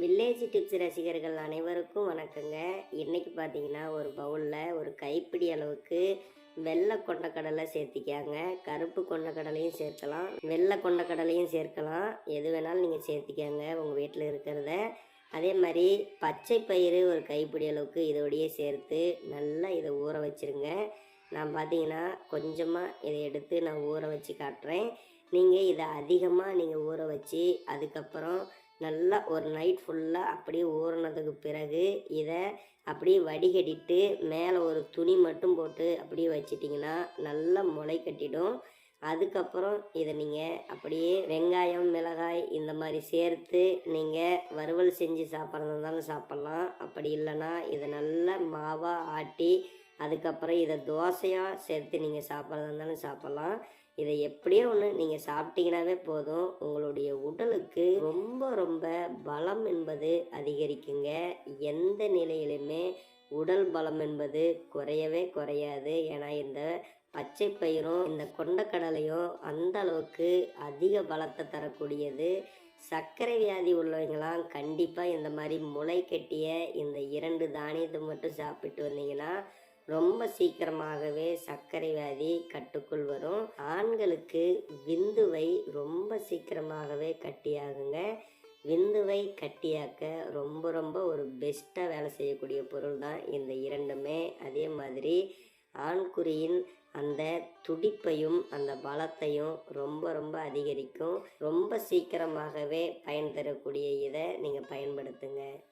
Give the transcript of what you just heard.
Village tips ரசிகர்கள் அனைவருக்கும் வணக்கங்க. இன்னைக்கு பார்த்தீங்கன்னா ஒரு பவுலில் ஒரு கைப்பிடி அளவுக்கு வெள்ளை கொண்டக்கடலை சேர்த்திக்காங்க கருப்பு கொண்டக்கடலையும் சேர்க்கலாம். வெள்ளை கொண்டக்கடலையும் சேர்க்கலாம். எது வேணாலும் நீங்கள் சேர்த்திக்காங்க உங்கள் வீட்டில் இருக்கிறத. அதே மாதிரி பச்சை பயிறு ஒரு கைப்பிடி அளவுக்கு இதோடையே சேர்த்து நல்லா இதை ஊற வச்சிருங்க. நான் பார்த்தீங்கன்னா கொஞ்சமாக இதை எடுத்து நான் ஊற வச்சு காட்டுறேன். நீங்கள் இதை அதிகமாக நீங்கள் ஊற வச்சு அதுக்கப்புறம் நல்லா ஒரு நைட் ஃபுல்லாக அப்படியே ஊறினதுக்கு பிறகு இதை அப்படியே வடிகட்டிட்டு மேலே ஒரு துணி மட்டும் போட்டு அப்படியே வச்சிட்டிங்கன்னா நல்லா முளை கட்டிடும். அதுக்கப்புறம் இதை நீங்கள் அப்படியே வெங்காயம் மிளகாய் இந்த மாதிரி சேர்த்து நீங்கள் வறுவல் செஞ்சு சாப்பிட்றதா இருந்தாலும் சாப்பிட்லாம். அப்படி இல்லைன்னா இதை நல்லா மாவாக ஆட்டி அதுக்கப்புறம் இதை தோசையாக சேர்த்து நீங்கள் சாப்பிட்றதா இருந்தாலும் சாப்பிட்லாம். இதை எப்படியோ ஒன்று நீங்கள் சாப்பிட்டீங்கன்னாவே போதும். உங்களுடைய உடலுக்கு ரொம்ப ரொம்ப பலம் என்பது அதிகரிக்குங்க. எந்த நிலையிலுமே உடல் பலம் என்பது குறையவே குறையாது. ஏன்னா இந்த பச்சை பயிரும் இந்த கொண்டக்கடலையும் அந்த அளவுக்கு அதிக பலத்தை தரக்கூடியது. சர்க்கரை வியாதி உள்ளவங்களாம் கண்டிப்பாக இந்த மாதிரி முளை கட்டிய இந்த இரண்டு தானியத்தை மட்டும் சாப்பிட்டு வந்தீங்கன்னா ரொம்ப சீக்கிரமாகவே சர்க்கரை வியாதி கட்டுக்குள் வரும். ஆண்களுக்கு விந்துவை ரொம்ப சீக்கிரமாகவே கட்டியாகுங்க. விந்துவை கட்டியாக்க ரொம்ப ரொம்ப ஒரு பெஸ்ட்டாக வேலை செய்யக்கூடிய பொருள் தான் இந்த இரண்டுமே. அதே மாதிரி ஆண்குறியின் அந்த துடிப்பையும் அந்த பலத்தையும் ரொம்ப ரொம்ப அதிகரிக்கும். ரொம்ப சீக்கிரமாகவே பயன் தரக்கூடிய இதை நீங்கள் பயன்படுத்துங்க.